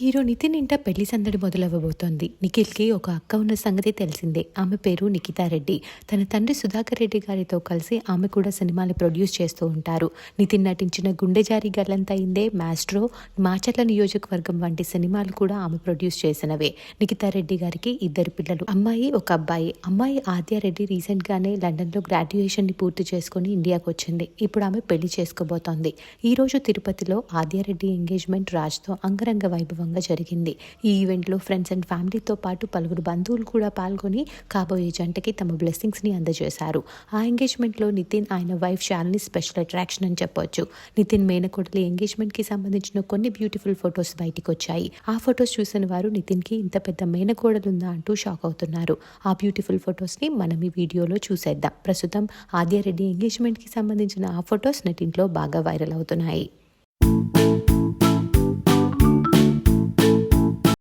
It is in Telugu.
హీరో నితిన్ ఇంట పెళ్ళి సందడి మొదలవ్వబోతోంది. నిఖిల్కి ఒక అక్క ఉన్న సంగతి తెలిసిందే. ఆమె పేరు నిఖితారెడ్డి తన తండ్రి సుధాకర్ రెడ్డి గారితో కలిసి ఆమె కూడా సినిమాలు ప్రొడ్యూస్ చేస్తూ ఉంటారు. నితిన్ నటించిన గుండె జారి గల్లంతయిందే మాస్ట్రో మాచర్ల నియోజకవర్గం వంటి సినిమాలు కూడా ఆమె ప్రొడ్యూస్ చేసినవే. నిఖితా రెడ్డి గారికి ఇద్దరు పిల్లలు అమ్మాయి ఒక అబ్బాయి. అమ్మాయి ఆద్యారెడ్డి రీసెంట్గానే లండన్లో గ్రాడ్యుయేషన్ని గ్రాడ్యుయేషన్ని పూర్తి చేసుకుని ఇండియాకు వచ్చింది ఇప్పుడు ఆమె పెళ్ళి చేసుకోబోతోంది. ఈ రోజు తిరుపతిలో ఆద్యారెడ్డి ఎంగేజ్మెంట్ రాజ్తో అంగరంగ వైభవం వైభవంగా జరిగింది. ఈ ఈవెంట్లో ఫ్రెండ్స్ అండ్ ఫ్యామిలీతో పాటు పలువురు బంధువులు కూడా పాల్గొని కాబోయే జంటకి తమ బ్లెస్సింగ్స్ని అందజేశారు. ఆ ఎంగేజ్మెంట్లో నితిన్ ఆయన వైఫ్ శాలిని స్పెషల్ అట్రాక్షన్ అని చెప్పొచ్చు. నితిన్ మేనకోడలి ఎంగేజ్మెంట్కి సంబంధించిన కొన్ని బ్యూటిఫుల్ ఫొటోస్ బయటికి వచ్చాయి ఆ ఫొటోస్ చూసిన వారు నితిన్కి ఇంత పెద్ద మేనకోడలు ఉందా అంటూ షాక్ అవుతున్నారు. ఆ బ్యూటిఫుల్ ఫొటోస్ని మనం ఈ వీడియోలో చూసేద్దాం. ప్రస్తుతం ఆద్యారెడ్డి ఎంగేజ్మెంట్కి సంబంధించిన ఆ ఫొటోస్ నెటింట్లో బాగా వైరల్ అవుతున్నాయి.